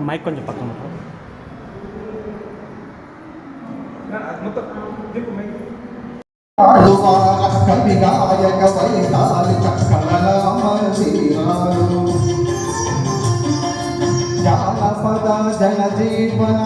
Mic కొంచెం పక్కన కవిగాయక వైశాలి చక్కల మందిరాలు జానపద జన జీవన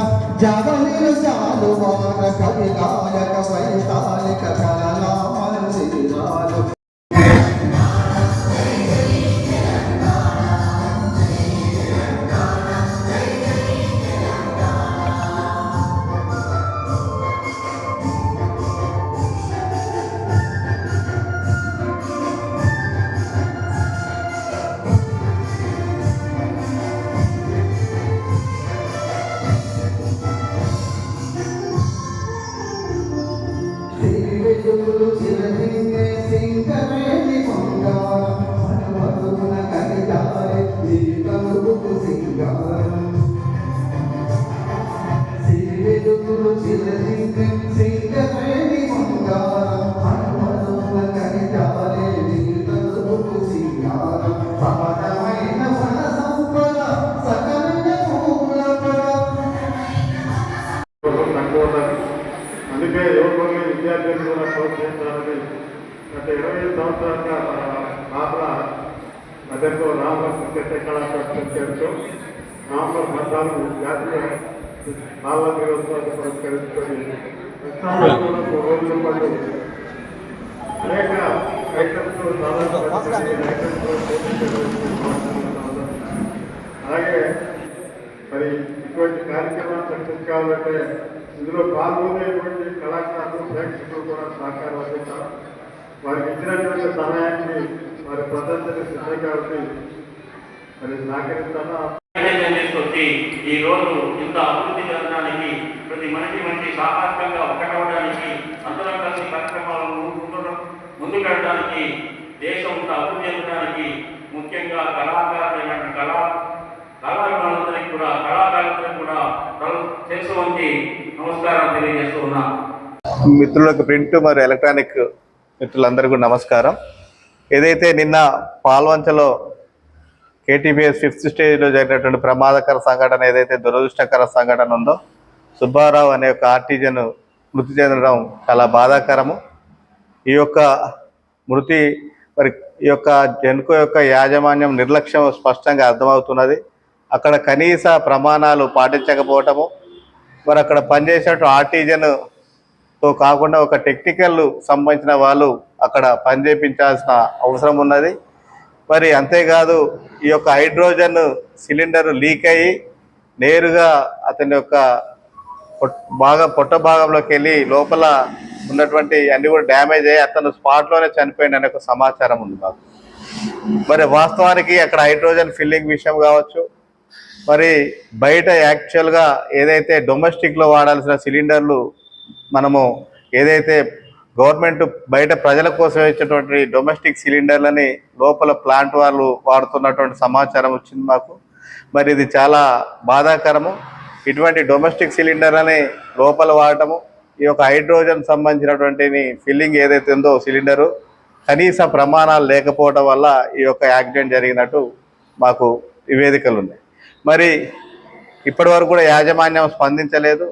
మధ్యలో రామకృష్ణ చిత్ర కళాశాల చేరుతూ నవంబర్ పద్నాలుగు జాతీయ బాల వ్యవస్థ పురస్కరించుకొని ప్రతిష్టాత్మకంగా రోజుల పాటు అనేక ఐటమ్స్ అలాగే మరి ఇటువంటి కార్యక్రమాలు సక్సెస్ కావాలంటే ఇందులో పాల్గొనేటువంటి కళాకారులు ప్రేక్షకులు కూడా సహకారం అందిస్తారు. వారికి ఇచ్చినటువంటి సమయానికి వారి ప్రదర్శన సిద్ధం కాబట్టి మరి సహకరిస్తాను తీసుకొచ్చి ఈ రోజు ఇంత అభివృద్ధి చెందడానికి ప్రతి మనిషి మనిషి సామాజికంగా ఒకటవడానికి అందరం కలిసి కార్యక్రమాలను ముందు- ముందుకు వెళ్ళడానికి దేశం ఇంత అభివృద్ధి చెందడానికి ముఖ్యంగా కళాకారులైన కళా కళాకారులందరికీ కూడా కళాకారులందరికీ కూడా వంచి నమస్కారం తెలియజేస్తూ మిత్రులకు ప్రింట్ మరియు ఎలక్ట్రానిక్ మిత్రులందరికీ నమస్కారం. ఏదైతే నిన్న పాల్వంచలో కేటీపీఎస్ ఫిఫ్త్ స్టేజ్లో జరిగినటువంటి ప్రమాదకర సంఘటన ఏదైతే దురదృష్టకర సంఘటన ఉందో సుబ్బారావు అనే ఒక ఆర్టిజన్ మృతి చెందడం చాలా బాధాకరము. ఈ యొక్క మృతి మరి ఈ యొక్క జెన్కో యొక్క యాజమాన్యం నిర్లక్ష్యం స్పష్టంగా అర్థమవుతున్నది. అక్కడ కనీస ప్రమాణాలు పాటించకపోవటము. మరి అక్కడ పనిచేసేటట్టు ఆర్టీజన్తో కాకుండా ఒక టెక్నికల్ సంబంధించిన వాళ్ళు అక్కడ పనిచేపించాల్సిన అవసరం ఉన్నది. మరి అంతేకాదు ఈ యొక్క హైడ్రోజన్ సిలిండర్ లీక్ అయ్యి నేరుగా అతని యొక్క పొట్- బాగా పొట్ట భాగంలోకి వెళ్ళి లోపల ఉన్నటువంటి అన్ని కూడా డ్యామేజ్ అయ్యి అతను స్పాట్లోనే చనిపోయింది అనే ఒక సమాచారం ఉంది మాకు. మరి వాస్తవానికి అక్కడ హైడ్రోజన్ ఫిల్లింగ్ విషయం కావచ్చు మరి బయట యాక్చువల్గా ఏదైతే డొమెస్టిక్లో వాడాల్సిన సిలిండర్లు మనము ఏదైతే గవర్నమెంట్ బయట ప్రజల కోసం ఇచ్చేటువంటి డొమెస్టిక్ సిలిండర్లని లోపల ప్లాంట్ వాళ్ళు వాడుతున్నటువంటి సమాచారం వచ్చింది మాకు. మరి ఇది చాలా బాధాకరము. ఇటువంటి డొమెస్టిక్ సిలిండర్లని లోపల వాడటము ఈ యొక్క హైడ్రోజన్ సంబంధించినటువంటి ఫిల్లింగ్ ఏదైతే ఉందో సిలిండరు కనీస ప్రమాణాలు లేకపోవడం వల్ల ఈ యొక్క యాక్సిడెంట్ జరిగినట్టు మాకు నివేదికలు ఉన్నాయి. మరి ఇప్పటి వరకు కూడా యాజమాన్యం స్పందించలేదు.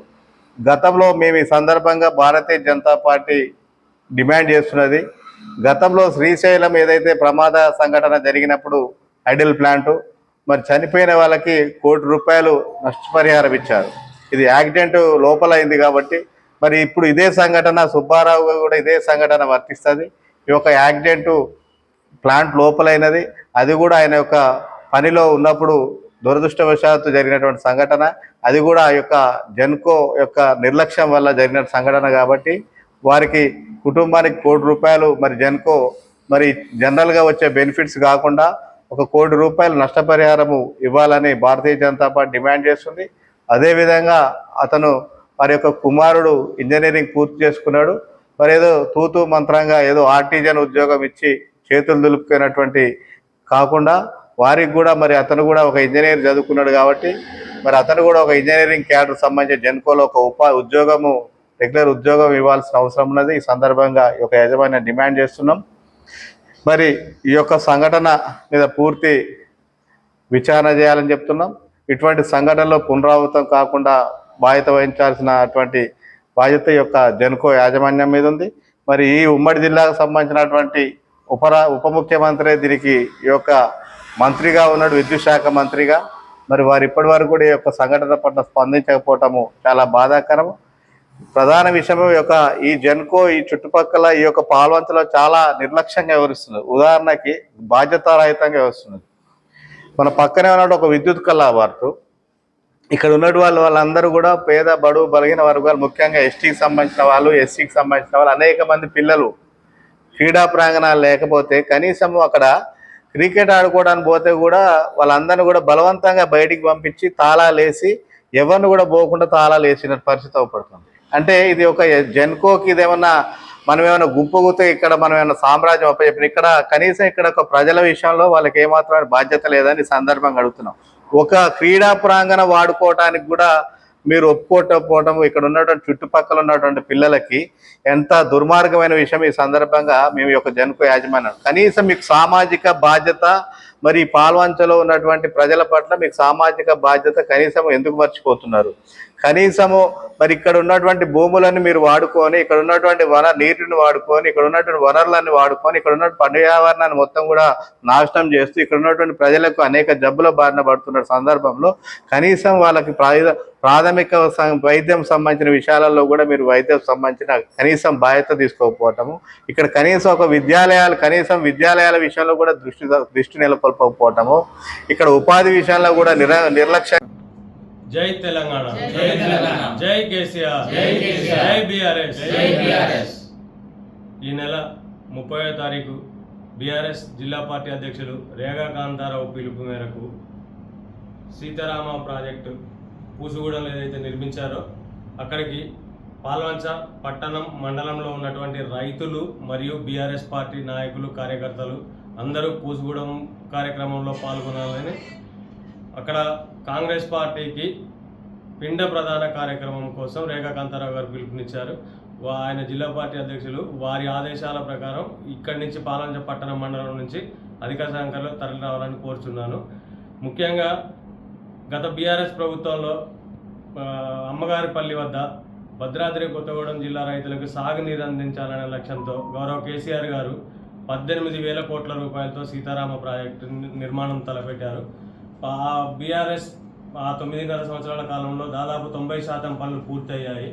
గతంలో మేము ఈ సందర్భంగా భారతీయ జనతా పార్టీ డిమాండ్ చేస్తున్నది. గతంలో శ్రీశైలం ఏదైతే ప్రమాద సంఘటన జరిగినప్పుడు ఐడిల్ ప్లాంటు మరి చనిపోయిన వాళ్ళకి కోటి రూపాయలు నష్టపరిహారం ఇచ్చారు. ఇది యాక్సిడెంట్ లోపల అయింది కాబట్టి మరి ఇప్పుడు ఇదే సంఘటన సుబ్బారావు కూడా ఇదే సంఘటన వర్తిస్తుంది. ఈ యొక్క యాక్సిడెంట్ ప్లాంట్ లోపలైనది. అది కూడా ఆయన యొక్క పనిలో ఉన్నప్పుడు దురదృష్టవశాత్తు జరిగినటువంటి సంఘటన. అది కూడా ఆ యొక్క జెన్కో యొక్క నిర్లక్ష్యం వల్ల జరిగిన సంఘటన కాబట్టి వారికి కుటుంబానికి కోటి రూపాయలు మరి జెన్కో మరి జనరల్గా వచ్చే బెనిఫిట్స్ కాకుండా ఒక కోటి రూపాయలు నష్టపరిహారము ఇవ్వాలని భారతీయ జనతా పార్టీ డిమాండ్ చేస్తుంది. అదేవిధంగా అతను వారి యొక్క కుమారుడు ఇంజనీరింగ్ పూర్తి చేసుకున్నాడు. మరి ఏదో తూతు మంత్రంగా ఏదో ఆర్టిజన్ ఉద్యోగం ఇచ్చి చేతులు దులుపుకున్నటువంటి కాకుండా వారికి కూడా మరి అతను కూడా ఒక ఇంజనీర్ చదువుకున్నాడు కాబట్టి మరి అతను కూడా ఒక ఇంజనీరింగ్ క్యాడర్ సంబంధించిన జెన్కోలో ఒక ఉపా ఉద్యోగము రెగ్యులర్ ఉద్యోగం ఇవ్వాల్సిన అవసరం ఉన్నది. ఈ సందర్భంగా ఈ యొక్క యజమాని డిమాండ్ చేస్తున్నాం. మరి ఈ యొక్క సంఘటన మీద పూర్తి విచారణ చేయాలని చెప్తున్నాం. ఇటువంటి సంఘటనలో పునరావృతం కాకుండా బాధ్యత వహించాల్సిన అటువంటి బాధ్యత యొక్క జెన్కో యాజమాన్యం మీద ఉంది. మరి ఈ ఉమ్మడి జిల్లాకు సంబంధించినటువంటి ఉపరా ఉప ముఖ్యమంత్రి దీనికి ఈ యొక్క మంత్రిగా ఉన్నాడు విద్యుత్ శాఖ మంత్రిగా. మరి వారు ఇప్పటి వరకు కూడా ఈ యొక్క సంఘటన పట్ల స్పందించకపోవటము చాలా బాధాకరం ప్రధాన విషయం ఈ యొక్క ఈ జెన్కో ఈ చుట్టుపక్కల ఈ యొక్క పాల్వంతలో చాలా నిర్లక్ష్యంగా వివరిస్తుంది ఉదాహరణకి బాధ్యతారహితంగా వివరిస్తుంది మన పక్కనే ఉన్నట్టు ఒక విద్యుత్ కళావార్తు. ఇక్కడ ఉన్నటువంటి వాళ్ళు వాళ్ళందరూ కూడా పేద బడు బలిగిన వర్గాలు ముఖ్యంగా ఎస్టీకి సంబంధించిన వాళ్ళు ఎస్సీకి సంబంధించిన వాళ్ళు అనేక మంది పిల్లలు క్రీడా ప్రాంగణాలు లేకపోతే కనీసం అక్కడ క్రికెట్ ఆడుకోవడానికి పోతే కూడా వాళ్ళందరినీ కూడా బలవంతంగా బయటికి పంపించి తాళాలు వేసి ఎవరిని కూడా పోకుండా తాళాలు వేసిన పరిస్థితి అవపడుతుంది. అంటే ఇది ఒక జెన్కోకి ఇది మనం ఏమైనా గుంపుగుతే ఇక్కడ మనం ఏమైనా సామ్రాజ్యం అప్పచెప్పిన ఇక్కడ కనీసం ఇక్కడ ఒక ప్రజల విషయంలో వాళ్ళకి ఏమాత్రం బాధ్యత లేదని సందర్భంగా అడుగుతున్నాం. ఒక క్రీడా ప్రాంగణ వాడుకోవటానికి కూడా మీరు ఒప్పుకోకపోవడం ఇక్కడ ఉన్నటువంటి చుట్టుపక్కల ఉన్నటువంటి పిల్లలకి ఎంత దుర్మార్గమైన విషయం ఈ సందర్భంగా మేము ఈ యొక్క జనకు యాజమాన్యం. కనీసం మీకు సామాజిక బాధ్యత మరి పాల్వంచలో ఉన్నటువంటి ప్రజల పట్ల మీకు సామాజిక బాధ్యత కనీసం ఎందుకు మర్చిపోతున్నారు? కనీసము మరి ఇక్కడ ఉన్నటువంటి భూములను మీరు వాడుకొని ఇక్కడ ఉన్నటువంటి వన నీటిని వాడుకొని ఇక్కడ ఉన్నటువంటి వనరులను వాడుకొని ఇక్కడ ఉన్న పర్యావరణాన్ని మొత్తం కూడా నాశనం చేస్తూ ఇక్కడ ఉన్నటువంటి ప్రజలకు అనేక జబ్బుల బారిన పడుతున్న సందర్భంలో కనీసం వాళ్ళకి ప్రాథమిక వైద్యం సంబంధించిన విషయాలలో కూడా మీరు వైద్యం సంబంధించిన కనీసం బాధ్యత తీసుకోకపోవటము ఇక్కడ కనీసం ఒక విద్యాలయాలు కనీసం విద్యాలయాల విషయంలో కూడా దృష్టి దృష్టి నెలకొల్పకపోవటము ఇక్కడ ఉపాధి విషయంలో కూడా నిర నిర్లక్ష్యం జై తెలంగాణ జై తెలంగాణ. జై కేసీఆర్ జై కేసీఆర్. జై బీఆర్ఎస్ జై బీఆర్ఎస్ ఈ నెల ముప్పై తారీఖు బీఆర్ఎస్ జిల్లా పార్టీ అధ్యక్షులు రేగా కాంతారావు పిలుపు మేరకు సీతారామ ప్రాజెక్టు పూసుగూడెంలో ఏదైతే నిర్మించారో అక్కడికి పాల్వంచ పట్టణం మండలంలో ఉన్నటువంటి రైతులు మరియు బీఆర్ఎస్ పార్టీ నాయకులు కార్యకర్తలు అందరూ పూసుగూడెం కార్యక్రమంలో పాల్గొనాలని అక్కడ కాంగ్రెస్ పార్టీకి పిండ ప్రధాన కార్యక్రమం కోసం రేఖా కాంతారావు గారు పిలుపునిచ్చారు. ఆయన జిల్లా పార్టీ అధ్యక్షులు. వారి ఆదేశాల ప్రకారం ఇక్కడి నుంచి పాలంజ పట్టణ మండలం నుంచి అధిక సంఖ్యలో తరలి రావాలని కోరుచున్నాను. ముఖ్యంగా గత బీఆర్ఎస్ ప్రభుత్వంలో అమ్మగారిపల్లి వద్ద భద్రాద్రి కొత్తగూడెం జిల్లా రైతులకు సాగునీరు అందించాలనే లక్ష్యంతో గౌరవ కేసీఆర్ గారు పద్దెనిమిది వేల కోట్ల రూపాయలతో సీతారామ ప్రాజెక్టు నిర్మాణం తలపెట్టారు. బీఆర్ఎస్ ఆ తొమ్మిదిన్నర సంవత్సరాల కాలంలో దాదాపు తొంభై శాతం పనులు పూర్తయ్యాయి.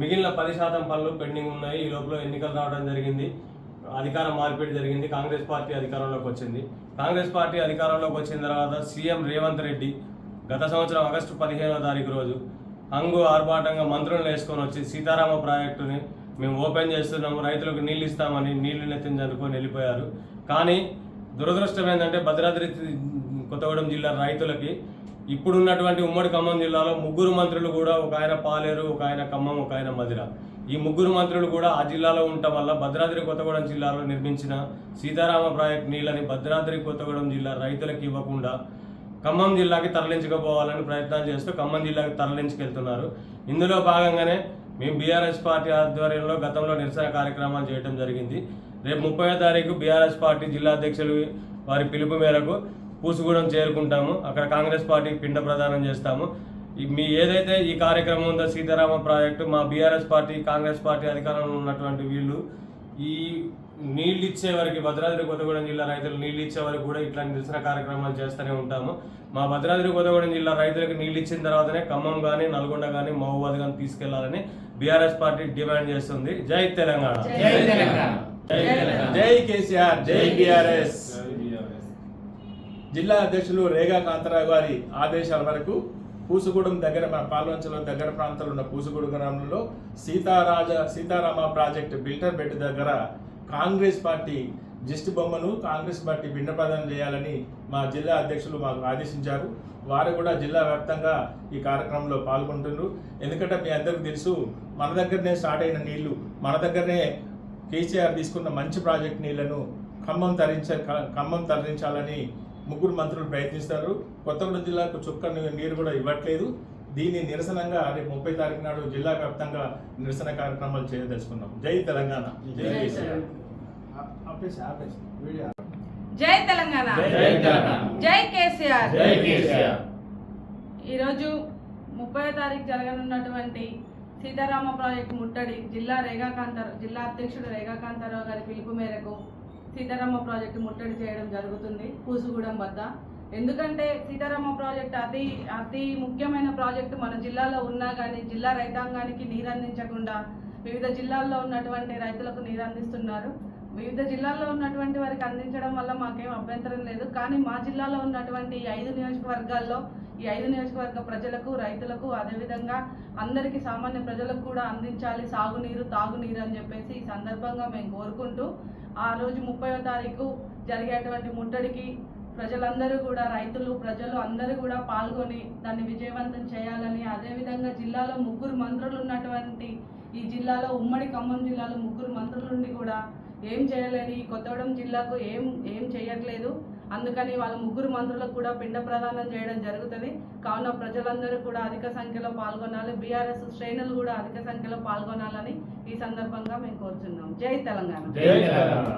మిగిలిన పది శాతం పనులు పెండింగ్ ఉన్నాయి. ఈ లోపల ఎన్నికలు రావడం జరిగింది. అధికార మార్పిడి జరిగింది. కాంగ్రెస్ పార్టీ అధికారంలోకి వచ్చింది. కాంగ్రెస్ పార్టీ అధికారంలోకి వచ్చిన తర్వాత సీఎం రేవంత్ రెడ్డి గత సంవత్సరం ఆగస్టు పదిహేనవ తారీఖు రోజు హంగు ఆర్భాటంగా మంత్రులను వేసుకొని వచ్చి సీతారామ ప్రాజెక్టుని మేము ఓపెన్ చేస్తున్నాము. రైతులకు నీళ్ళు ఇస్తామని నీళ్ళు నెత్తిన చదువుకొని వెళ్ళిపోయారు. కానీ దురదృష్టం ఏంటంటే భద్రాద్రి కొత్తగూడెం జిల్లా రైతులకి ఇప్పుడున్నటువంటి ఉమ్మడి ఖమ్మం జిల్లాలో ముగ్గురు మంత్రులు కూడా ఒక ఆయన పాలేరు ఒక ఆయన ఖమ్మం ఒక ఆయన మదిర ఈ ముగ్గురు మంత్రులు కూడా ఆ జిల్లాలో ఉండటం వల్ల భద్రాద్రి కొత్తగూడెం జిల్లాలో నిర్మించిన సీతారామ ప్రాజెక్ట్ నీళ్ళని భద్రాద్రి కొత్తగూడెం జిల్లా రైతులకు ఇవ్వకుండా ఖమ్మం జిల్లాకి తరలించకపోవాలని ప్రయత్నం చేస్తూ ఖమ్మం జిల్లాకి తరలించుకెళ్తున్నారు. ఇందులో భాగంగానే మేము బీఆర్ఎస్ పార్టీ ఆధ్వర్యంలో గతంలో నిరసన కార్యక్రమాలు చేయడం జరిగింది. రేపు ముప్పై తారీఖు బీఆర్ఎస్ పార్టీ జిల్లా అధ్యక్షులు వారి పిలుపు మేరకు పూసుగూడెం చేరుకుంటాము. అక్కడ కాంగ్రెస్ పార్టీకి పిండ ప్రదానం చేస్తాము. మీ ఏదైతే ఈ కార్యక్రమం ఉందో సీతారామ ప్రాజెక్టు మా బీఆర్ఎస్ పార్టీ కాంగ్రెస్ పార్టీ అధికారంలో ఉన్నటువంటి వీళ్ళు ఈ నీళ్ళు ఇచ్చే వరకు భద్రాద్రి కొత్తగూడెం జిల్లా రైతులు నీళ్ళు ఇచ్చే వరకు కూడా ఇట్లాంటి నిరసన కార్యక్రమాలు చేస్తూనే ఉంటాము. మా భద్రాద్రి కొత్తగూడెం జిల్లా రైతులకు నీళ్ళు ఇచ్చిన తర్వాతనే ఖమ్మం కానీ నల్గొండ కానీ మహబూబాద్ కానీ తీసుకెళ్ళాలని బీఆర్ఎస్ పార్టీ డిమాండ్ చేస్తుంది. జై తెలంగాణ. జై తెలంగాణ. జై కేసీఆర్ జై బీఆర్ఎస్. జిల్లా అధ్యక్షులు రేగా కాంతారావు గారి ఆదేశాల వరకు పూసుగూడెం దగ్గర మన పాల్వంచలో దగ్గర ప్రాంతంలో ఉన్న పూసుగూడెం గ్రామంలో సీతారాజ సీతారామ ప్రాజెక్ట్ బిల్టర్ బెడ్ దగ్గర కాంగ్రెస్ పార్టీ దిష్టి బొమ్మను కాంగ్రెస్ పార్టీ భిన్నప్రదానం చేయాలని మా జిల్లా అధ్యక్షులు మాకు ఆదేశించారు. వారు కూడా జిల్లా వ్యాప్తంగా ఈ కార్యక్రమంలో పాల్గొంటున్నారు. ఎందుకంటే మీ అందరికీ తెలుసు మన దగ్గరనే స్టార్ట్ అయిన నీళ్ళు మన దగ్గరనే కేసీఆర్ తీసుకున్న మంచి ప్రాజెక్ట్ నీళ్ళను ఖమ్మం తరించ ఖమ్మం తరలించాలని ముగ్గురు మంత్రులు ప్రయత్నిస్తారు. కొత్తగూడెం జిల్లాకు చుక్క నీరు కూడా ఇవ్వట్లేదు. దీని నిరసనంగా రేపు ముప్పై తారీఖు నాడు జిల్లా వ్యాప్తంగా నిరసన కార్యక్రమాలు చేయదలుచుకున్నాం. జై తెలంగాణ. జై తెలంగాణ. జై తెలంగాణ. జై కేసీఆర్. జై కేసీఆర్. ఈరోజు ముప్పై తారీఖు జరగనున్నటువంటి సీతారామ ప్రాజెక్టు ముట్టడి జిల్లా రేగాకాంతారావు జిల్లా అధ్యక్షుడు రేగాకాంతారావు గారి పిలుపు మేరకు సీతారామ ప్రాజెక్టు ముట్టడి చేయడం జరుగుతుంది పూసుగూడెం వద్ద. ఎందుకంటే సీతారామ ప్రాజెక్ట్ అతి అతి ముఖ్యమైన ప్రాజెక్టు మన జిల్లాలో ఉన్నా కానీ జిల్లా రైతాంగానికి నీరు అందించకుండా వివిధ జిల్లాల్లో ఉన్నటువంటి రైతులకు నీరు అందిస్తున్నారు. వివిధ జిల్లాల్లో ఉన్నటువంటి వారికి అందించడం వల్ల మాకేం అభ్యంతరం లేదు. కానీ మా జిల్లాలో ఉన్నటువంటి ఈ ఐదు నియోజకవర్గాల్లో ఈ ఐదు నియోజకవర్గ ప్రజలకు రైతులకు అదేవిధంగా అందరికీ సామాన్య ప్రజలకు కూడా అందించాలి. సాగునీరు తాగునీరు అని చెప్పేసి ఈ సందర్భంగా మేము కోరుకుంటూ ఆ రోజు ముప్పైవ తారీఖు జరిగేటువంటి ముట్టడికి ప్రజలందరూ కూడా రైతులు ప్రజలు అందరూ కూడా పాల్గొని దాన్ని విజయవంతం చేయాలని అదేవిధంగా జిల్లాలో ముగ్గురు మంత్రులు ఉన్నటువంటి ఈ జిల్లాలో ఉమ్మడి ఖమ్మం జిల్లాలో ముగ్గురు మంత్రులుండి కూడా ఏం చేయలేని ఈ కొత్తగూడెం జిల్లాకు ఏం ఏం చేయట్లేదు. అందుకని వాళ్ళ ముగ్గురు మంత్రులకు కూడా పిండ ప్రదానం చేయడం జరుగుతుంది. కావున ప్రజలందరూ కూడా అధిక సంఖ్యలో పాల్గొనాలి. బీఆర్ఎస్ శ్రేణులు కూడా అధిక సంఖ్యలో పాల్గొనాలని ఈ సందర్భంగా మేము కోరుతున్నాం జై తెలంగాణ. జై తెలంగాణ.